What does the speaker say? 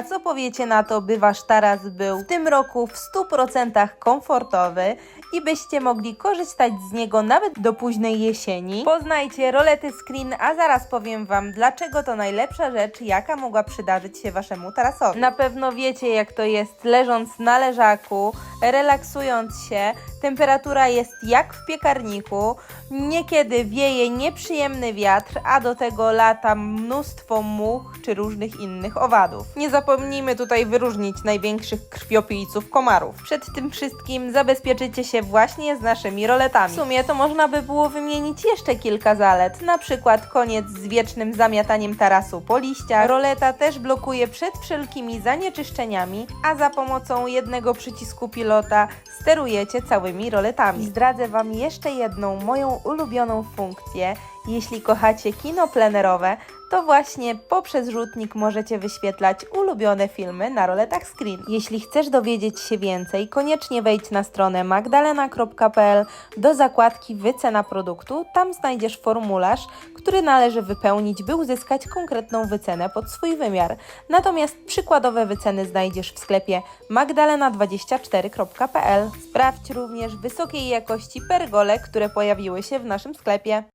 A co powiecie na to, by wasz taras był w tym roku w 100% komfortowy i byście mogli korzystać z niego nawet do późnej jesieni? Poznajcie rolety screen, a zaraz powiem wam, dlaczego to najlepsza rzecz, jaka mogła przydarzyć się waszemu tarasowi. Na pewno wiecie, jak to jest leżąc na leżaku, relaksując się, temperatura jest jak w piekarniku, niekiedy wieje nieprzyjemny wiatr, a do tego lata mnóstwo much czy różnych innych owadów. Nie zapomnijmy tutaj wyróżnić największych krwiopijców komarów. Przed tym wszystkim zabezpieczycie się właśnie z naszymi roletami. W sumie to można by było wymienić jeszcze kilka zalet, na przykład koniec z wiecznym zamiataniem tarasu po liściach. Roleta też blokuje przed wszelkimi zanieczyszczeniami, a za pomocą jednego przycisku pilota sterujecie całymi roletami. Zdradzę Wam jeszcze jedną moją ulubioną funkcję. Jeśli kochacie kino plenerowe, to właśnie poprzez rzutnik możecie wyświetlać ulubione filmy na roletach screen. Jeśli chcesz dowiedzieć się więcej, koniecznie wejdź na stronę magdalena.pl do zakładki wycena produktu. Tam znajdziesz formularz, który należy wypełnić, by uzyskać konkretną wycenę pod swój wymiar. Natomiast przykładowe wyceny znajdziesz w sklepie magdalena24.pl. Sprawdź również wysokiej jakości pergole, które pojawiły się w naszym sklepie.